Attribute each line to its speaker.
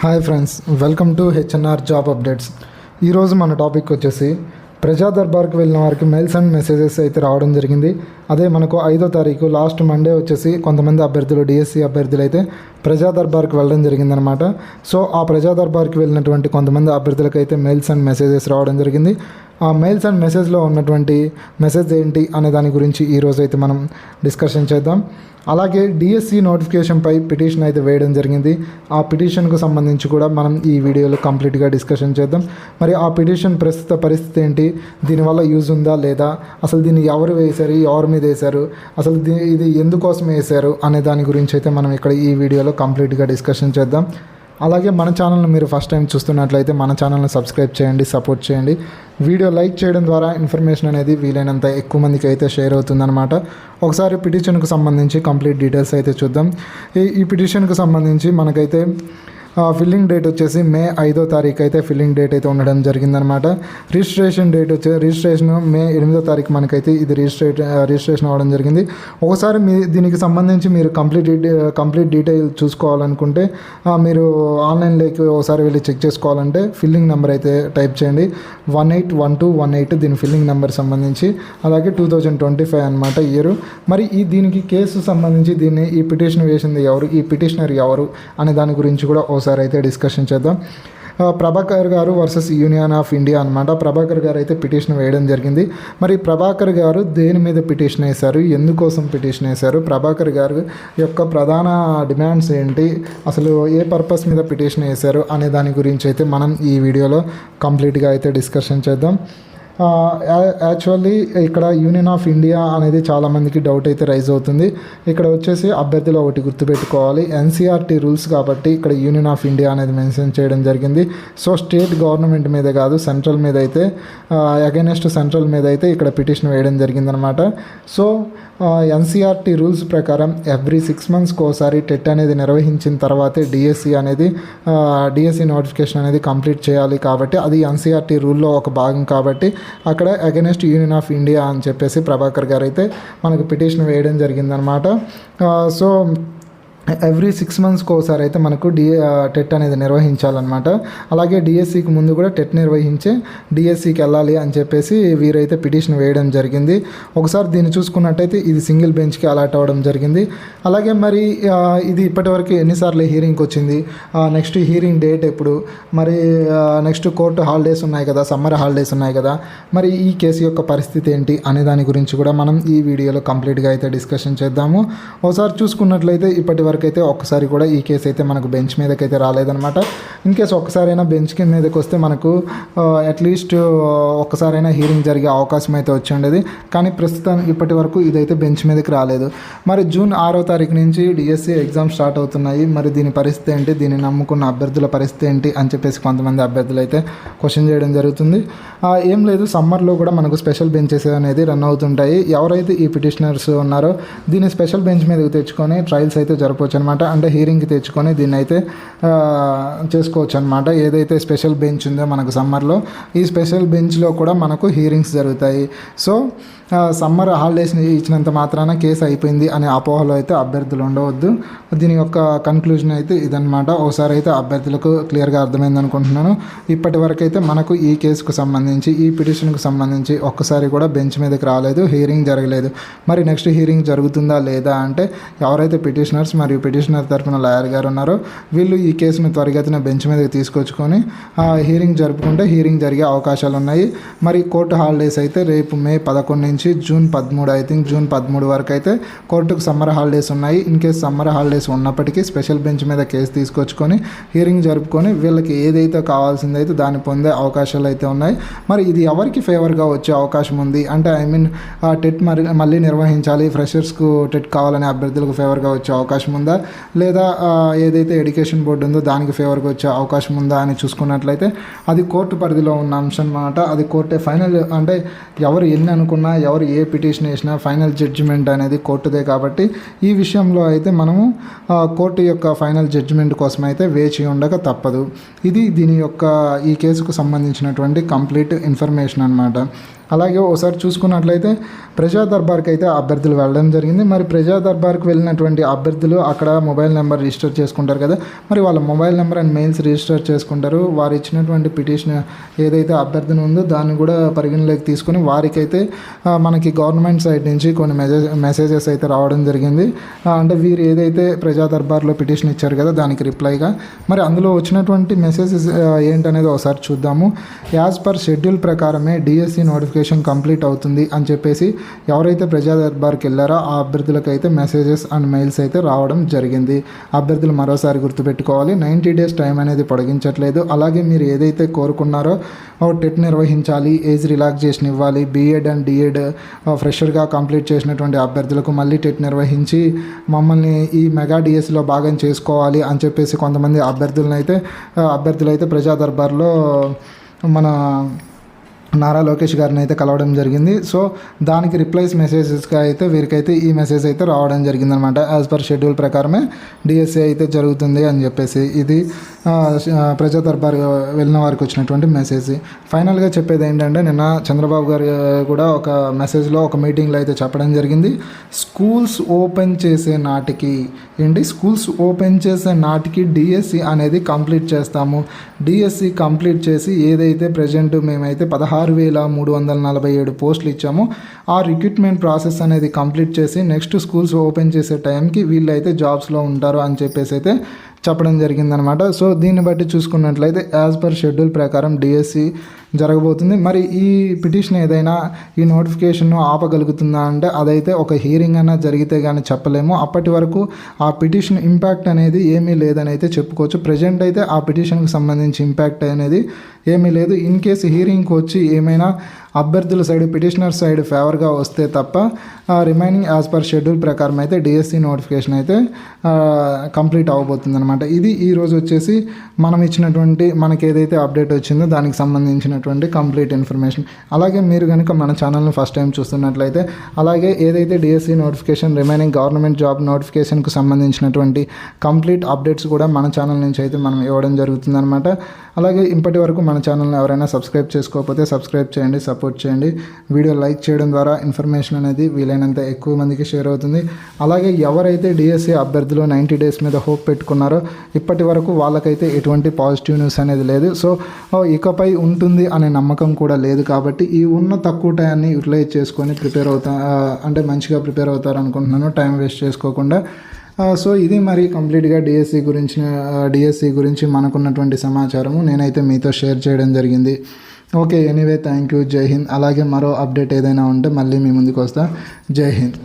Speaker 1: Hi friends welcome to HNR job updates. ఈరోజు మన topic వచ్చేసి ప్రజా దర్బార్కి వెళ్ళిన వారికి మెయిల్స్ అండ్ మెసేజెస్ అయితే రావడం జరిగింది. అదే మనకు ఐదో తారీఖు లాస్ట్ మండే వచ్చేసి కొంతమంది అభ్యర్థులు డిఎస్సి అభ్యర్థులు అయితే ప్రజా దర్బార్కి వెళ్ళడం జరిగిందనమాట సో ఆ ప్రజా దర్బార్కి వెళ్ళినటువంటి కొంతమంది అభ్యర్థులకు అయితే మెయిల్స్ అండ్ మెసేజెస్ రావడం జరిగింది. ఆ మెయిల్స్ అండ్ మెసేజ్లో ఉన్నటువంటి మెసేజ్ ఏంటి అనే దాని గురించి ఈరోజు అయితే మనం డిస్కషన్ చేద్దాం. అలాగే డిఎస్సి నోటిఫికేషన్పై పిటిషన్ అయితే వేయడం జరిగింది. ఆ పిటిషన్కు సంబంధించి కూడా మనం ఈ వీడియోలో కంప్లీట్గా డిస్కషన్ చేద్దాం. మరి ఆ పిటిషన్ ప్రస్తుత పరిస్థితి ఏంటి? దీనివల్ల యూజ్ ఉందా లేదా? అసలు దీన్ని ఎవరు వేశారు? ఎవరి మీద వేశారు? అసలు దీ ఇది ఎందుకోసం వేశారు? అనే దాని గురించి అయితే మనం ఇక్కడ ఈ వీడియోలో కంప్లీట్గా డిస్కషన్ చేద్దాం. అలాగే మన ఛానల్ని మీరు ఫస్ట్ టైం చూస్తున్నట్లయితే మన ఛానల్ని సబ్స్క్రైబ్ చేయండి సపోర్ట్ చేయండి. వీడియో లైక్ చేయడం ద్వారా ఇన్ఫర్మేషన్ అనేది వీలైనంత ఎక్కువ మందికి అయితే షేర్ అవుతుందన్నమాట. ఒకసారి పిటిషన్కు సంబంధించి కంప్లీట్ డీటెయిల్స్ అయితే చూద్దాం. ఈ ఈ పిటిషన్కు సంబంధించి మనకైతే ఫిల్లింగ్ డేట్ వచ్చేసి మే ఐదో తారీఖు అయితే ఫిల్లింగ్ డేట్ అయితే ఉండడం జరిగిందనమాట రిజిస్ట్రేషన్ డేట్ వచ్చే రిజిస్ట్రేషన్ మే ఎనిమిదో తారీఖు మనకైతే ఇది రిజిస్ట్రేట్ రిజిస్ట్రేషన్ అవ్వడం జరిగింది. ఒకసారి మీ దీనికి సంబంధించి మీరు కంప్లీట్ కంప్లీట్ డీటెయిల్ చూసుకోవాలనుకుంటే మీరు ఆన్లైన్లోకి ఒకసారి వెళ్ళి చెక్ చేసుకోవాలంటే ఫిల్లింగ్ నెంబర్ అయితే టైప్ చేయండి. One eight one two one eight దీని ఫిల్లింగ్ నెంబర్ సంబంధించి అలాగే టూ థౌజండ్ ట్వంటీ ఫైవ్ అనమాట ఇయర్ మరి ఈ దీనికి కేసు సంబంధించి దీన్ని ఈ పిటిషన్ వేసింది ఎవరు ఈ పిటిషనర్ ఎవరు అనే దాని గురించి కూడా ఒకసారి అయితే డిస్కషన్ చేద్దాం. ప్రభాకర్ గారు వర్సెస్ యూనియన్ ఆఫ్ ఇండియా అనమాట ప్రభాకర్ గారు అయితే పిటిషన్ వేయడం జరిగింది. మరి ప్రభాకర్ గారు దేని మీద పిటిషన్ వేశారు? ఎందుకోసం పిటిషన్ వేశారు? ప్రభాకర్ గారు యొక్క ప్రధాన డిమాండ్స్ ఏంటి? అసలు ఏ పర్పస్ మీద పిటిషన్ వేశారు? అనే దాని గురించి అయితే మనం ఈ వీడియోలో కంప్లీట్గా అయితే డిస్కషన్ చేద్దాం. యాక్చువల్లీ ఇక్కడ యూనియన్ ఆఫ్ ఇండియా అనేది చాలామందికి డౌట్ అయితే రైజ్ అవుతుంది. ఇక్కడ వచ్చేసి అభ్యర్థులు ఒకటి గుర్తుపెట్టుకోవాలి. ఎన్సీఆర్టీ రూల్స్ కాబట్టి ఇక్కడ యూనియన్ ఆఫ్ ఇండియా అనేది మెన్షన్ చేయడం జరిగింది. సో స్టేట్ గవర్నమెంట్ మీద కాదు సెంట్రల్ మీద అయితే అగైనెస్ట్ సెంట్రల్ మీద అయితే ఇక్కడ పిటిషన్ వేయడం జరిగిందనమాట. సో ఎన్సీఆర్టీ రూల్స్ ప్రకారం ఎవ్రీ సిక్స్ మంత్స్కి ఒకసారి టెట్ అనేది నిర్వహించిన తర్వాతే డిఎస్సి అనేది డిఎస్సి నోటిఫికేషన్ అనేది కంప్లీట్ చేయాలి కాబట్టి అది ఎన్సీఆర్టీ రూల్లో ఒక భాగం కాబట్టి అక్కడ అగెనెస్ట్ యూనియన్ ఆఫ్ ఇండియా అని చెప్పేసి ప్రభాకర్ గారు అయితే మనకు పిటిషన్ వేయడం జరిగిందనమాట సో ఎవ్రీ సిక్స్ మంత్స్కి ఒకసారి అయితే మనకు డి టెట్ అనేది నిర్వహించాలన్నమాట. అలాగే డిఎస్సికి ముందు కూడా టెట్ నిర్వహించే డిఎస్సికి వెళ్ళాలి అని చెప్పేసి వీరైతే పిటిషన్ వేయడం జరిగింది. ఒకసారి దీన్ని చూసుకున్నట్టయితే ఇది సింగిల్ బెంచ్కి అలాట్ అవ్వడం జరిగింది. అలాగే మరి ఇది ఇప్పటివరకు ఎన్నిసార్లు హీరింగ్కి వచ్చింది. నెక్స్ట్ హీరింగ్ డేట్ ఎప్పుడు? మరి నెక్స్ట్ కోర్టు హాలిడేస్ ఉన్నాయి కదా సమ్మర్ హాలిడేస్ ఉన్నాయి కదా మరి ఈ కేసు యొక్క పరిస్థితి ఏంటి అనే దాని గురించి కూడా మనం ఈ వీడియోలో కంప్లీట్గా అయితే డిస్కషన్ చేద్దాము. ఒకసారి చూసుకున్నట్లయితే ఇప్పటి వరకు అయితే ఒక్కసారి కూడా ఈ కేసు అయితే మనకు బెంచ్ మీదకి అయితే రాలేదనమాట ఇన్ కేసు ఒక్కసారైనా బెంచ్ కింద మీదకి వస్తే మనకు అట్లీస్ట్ ఒక్కసారైనా హీరింగ్ జరిగే అవకాశం అయితే వచ్చి ఉండేది కానీ ప్రస్తుతం ఇప్పటి వరకు ఇదైతే బెంచ్ మీదకి రాలేదు. మరి జూన్ ఆరో తారీఖు నుంచి డిఎస్సి ఎగ్జామ్ స్టార్ట్ అవుతున్నాయి. మరి దీని పరిస్థితి ఏంటి? దీన్ని నమ్ముకున్న అభ్యర్థుల పరిస్థితి ఏంటి? అని చెప్పేసి కొంతమంది అభ్యర్థులు అయితే క్వశ్చన్ చేయడం జరుగుతుంది. ఏం లేదు సమ్మర్లో కూడా మనకు స్పెషల్ బెంచెస్ అనేది రన్ అవుతుంటాయి. ఎవరైతే ఈ పిటిషనర్స్ ఉన్నారో దీన్ని స్పెషల్ బెంచ్ మీదకి తెచ్చుకొని ట్రయల్స్ అయితే చేసుకోవచ్చు అనమాట అంటే హీరింగ్కి తెచ్చుకొని దీన్ని అయితే చేసుకోవచ్చు అనమాట ఏదైతే స్పెషల్ బెంచ్ ఉందో మనకు సమ్మర్లో ఈ స్పెషల్ బెంచ్లో కూడా మనకు హీరింగ్స్ జరుగుతాయి. సో సమ్మర్ హాలిడేస్ ఇచ్చినంత మాత్రాన కేసు అయిపోయింది అనే అపోహలో అయితే అభ్యర్థులు ఉండవద్దు. దీని యొక్క కన్క్లూజన్ అయితే ఇదనమాట ఒకసారి అయితే అభ్యర్థులకు క్లియర్గా అర్థమైంది అనుకుంటున్నాను. ఇప్పటి వరకు అయితే మనకు ఈ కేసుకు సంబంధించి ఈ పిటిషన్కు సంబంధించి ఒక్కసారి కూడా బెంచ్ మీదకి రాలేదు హీరింగ్ జరగలేదు. మరి నెక్స్ట్ హీరింగ్ జరుగుతుందా లేదా అంటే ఎవరైతే పిటిషనర్స్ మరియు పిటిషనర్ తరఫున లాయర్ గారు ఉన్నారో వీళ్ళు ఈ కేసును త్వరగతిన బెంచ్ మీదకి తీసుకొచ్చుకొని హీరింగ్ జరుపుకుంటే హీరింగ్ జరిగే అవకాశాలు ఉన్నాయి మరి కోర్టు హాలిడేస్ అయితే రేపు మే పదకొండు నుంచి జూన్ పదమూడు ఐ థింక్ జూన్ పదమూడు వరకు అయితే కోర్టుకు సమ్మర్ హాలిడేస్ ఉన్నాయి. ఇన్ కేస్ సమ్మర్ హాలిడేస్ ఉన్నప్పటికీ స్పెషల్ బెంచ్ మీద కేసు తీసుకొచ్చుకొని హియరింగ్ జరుపుకొని వీళ్ళకి ఏదైతే కావాల్సిందైతే దాన్ని పొందే అవకాశాలు అయితే ఉన్నాయి. మరి ఇది ఎవరికి ఫేవర్గా వచ్చే అవకాశం ఉంది? అంటే ఐ మీన్ టెట్ మరి మళ్ళీ నిర్వహించాలి ఫ్రెషర్స్కు టెట్ కావాలనే అభ్యర్థులకు ఫేవర్గా వచ్చే అవకాశం ఉందా? లేదా ఏదైతే ఎడ్యుకేషన్ బోర్డు ఉందో దానికి ఫేవర్గా వచ్చే అవకాశం ఉందా అని చూసుకున్నట్లయితే అది కోర్టు పరిధిలో ఉన్న అంశం అన్నమాట. అది కోర్టే ఫైనల్ అంటే ఎవరు ఎన్ని అనుకున్నా ఎవరు ఏ పిటిషన్ వేసినా ఫైనల్ జడ్జిమెంట్ అనేది కోర్టుదే కాబట్టి ఈ విషయంలో అయితే మనము కోర్టు యొక్క ఫైనల్ జడ్జిమెంట్ కోసం అయితే వేచి ఉండక తప్పదు. ఇది దీని యొక్క ఈ కేసుకు సంబంధించినటువంటి కంప్లీట్ ఇన్ఫర్మేషన్ అనమాట అలాగే ఒకసారి చూసుకున్నట్లయితే ప్రజా దర్బార్కి అయితే అభ్యర్థులు వెళ్ళడం జరిగింది. మరి ప్రజా దర్బార్కి వెళ్ళినటువంటి అభ్యర్థులు అక్కడ మొబైల్ నెంబర్ రిజిస్టర్ చేసుకుంటారు కదా మరి వాళ్ళ mobile number and mails register చేసుకుంటారు. వారు ఇచ్చినటువంటి పిటిషన్ ఏదైతే అభ్యర్థన ఉందో దాన్ని కూడా పరిగణలోకి తీసుకుని వారికైతే మనకి గవర్నమెంట్ సైడ్ నుంచి కొన్ని మెసేజ్ మెసేజెస్ అయితే రావడం జరిగింది. అంటే వీరు ఏదైతే ప్రజా దర్బార్లో పిటిషన్ ఇచ్చారు కదా దానికి రిప్లైగా. మరి అందులో వచ్చినటువంటి మెసేజెస్ ఏంటనేది ఒకసారి చూద్దాము. యాజ్ పర్ షెడ్యూల్ ప్రకారమే డిఎస్సి నోటిఫికేషన్ కంప్లీట్ అవుతుంది అని చెప్పేసి ఎవరైతే ప్రజా దర్బార్కి వెళ్ళారో ఆ అభ్యర్థులకు అయితే మెసేజెస్ అండ్ మెయిల్స్ అయితే రావడం జరిగింది. అభ్యర్థులు మరోసారి గుర్తుపెట్టుకోవాలి. నైంటీ డేస్ టైం అనేది పొడిగించట్లేదు. అలాగే మీరు ఏదైతే కోరుకున్నారో టెట్ నిర్వహించాలి ఏజ్ రిలాక్సేషన్ ఇవ్వాలి బీఎడ్ అండ్ డిఎడ్ ఫ్రెషర్గా కంప్లీట్ చేసినటువంటి అభ్యర్థులకు మళ్ళీ టెట్ నిర్వహించి మమ్మల్ని ఈ మెగా డిఎస్లో భాగం చేసుకోవాలి అని చెప్పేసి కొంతమంది అభ్యర్థులను అయితే అభ్యర్థులు అయితే ప్రజా దర్బార్లో మన నారా లోకేష్ గారిని అయితే కలవడం జరిగింది. సో దానికి రిప్లైస్ మెసేజెస్గా అయితే వీరికైతే ఈ మెసేజ్ అయితే రావడం జరిగింది అనమాట యాజ్ పర్ షెడ్యూల్ ప్రకారమే డిఎస్సి అయితే జరుగుతుంది అని చెప్పేసి. ఇది ప్రజా దర్బార్ వెళ్ళిన వారికి వచ్చినటువంటి మెసేజ్ ఫైనల్గా చెప్పేది ఏంటంటే నిన్న చంద్రబాబు గారు కూడా ఒక మెసేజ్లో ఒక మీటింగ్లో అయితే చెప్పడం జరిగింది. స్కూల్స్ ఓపెన్ చేసే నాటికి ఏంటి? స్కూల్స్ ఓపెన్ చేసే నాటికి డిఎస్సి అనేది కంప్లీట్ చేస్తాము. డిఎస్సి కంప్లీట్ చేసి ఏదైతే ప్రజెంట్ మేమైతే పదహారు ఆరు వేల మూడు వందల నలభై ఏడు పోస్టులు ఇచ్చాము. ఆ రిక్రూట్మెంట్ ప్రాసెస్ అనేది కంప్లీట్ చేసి నెక్స్ట్ స్కూల్స్ ఓపెన్ చేసే టైంకి వీళ్ళైతే జాబ్స్లో ఉంటారు అని చెప్పేసి అయితే చెప్పడం జరిగిందనమాట. సో దీన్ని బట్టి చూసుకున్నట్లయితే యాజ్ పర్ షెడ్యూల్ ప్రకారం డిఎస్సి జరగబోతుంది. మరి ఈ పిటిషన్ ఏదైనా ఈ నోటిఫికేషన్ ఆపగలుగుతుందా అంటే అదైతే ఒక హీరింగ్ అయినా జరిగితే కానీ చెప్పలేము. అప్పటి వరకు ఆ పిటిషన్ ఇంపాక్ట్ అనేది ఏమీ లేదని అయితే చెప్పుకోవచ్చు. ప్రజెంట్ అయితే ఆ పిటిషన్కి సంబంధించి ఇంపాక్ట్ అనేది ఏమీ లేదు. ఇన్ కేసు హీరింగ్కి వచ్చి ఏమైనా అభ్యర్థుల సైడ్ పిటిషనర్ సైడ్ ఫేవర్గా వస్తే తప్ప రిమైనింగ్ యాజ్ పర్ షెడ్యూల్ ప్రకారం అయితే డిఎస్సి నోటిఫికేషన్ అయితే కంప్లీట్ అవ్వబోతుంది అనమాట ఇది ఈరోజు వచ్చేసి మనం ఇచ్చినటువంటి మనకి ఏదైతే అప్డేట్ వచ్చిందో దానికి సంబంధించిన సంబంధించినటువంటి కంప్లీట్ ఇన్ఫర్మేషన్ అలాగే మీరు కనుక మన ఛానల్ని ఫస్ట్ టైం చూస్తున్నట్లయితే అలాగే ఏదైతే DSC notification remaining government job నోటిఫికేషన్కు సంబంధించినటువంటి కంప్లీట్ అప్డేట్స్ కూడా మన ఛానల్ నుంచి అయితే మనం ఇవ్వడం జరుగుతుందన్నమాట. అలాగే ఇప్పటి వరకు మన ఛానల్ని ఎవరైనా సబ్స్క్రైబ్ చేసుకోకపోతే సబ్స్క్రైబ్ చేయండి సపోర్ట్ చేయండి. వీడియో లైక్ చేయడం ద్వారా ఇన్ఫర్మేషన్ అనేది వీలైనంత ఎక్కువ మందికి షేర్ అవుతుంది. అలాగే ఎవరైతే డిఎస్సి అభ్యర్థులు నైంటీ డేస్ మీద హోప్ పెట్టుకున్నారో ఇప్పటి వరకు వాళ్ళకైతే ఎటువంటి పాజిటివ్ న్యూస్ అనేది లేదు. సో ఇకపై ఉంటుంది అనే నమ్మకం కూడా లేదు కాబట్టి ఈ ఉన్న తక్కువ టైంని యూటిలైజ్ చేసుకొని ప్రిపేర్ అవుతా అంటే మంచిగా ప్రిపేర్ అవుతారు అనుకుంటున్నాను టైం వేస్ట్ చేసుకోకుండా. సో ఇది మరి కంప్లీట్గా డిఎస్సి గురించి డిఎస్సి గురించి మనకున్నటువంటి సమాచారము. నేనైతే మీతో షేర్ చేయడం జరిగింది. ఓకే ఎనీవే థ్యాంక్ యూ జై హింద్. అలాగే మరో అప్డేట్ ఏదైనా ఉంటే మళ్ళీ మీ ముందుకు వస్తా. జై హింద్.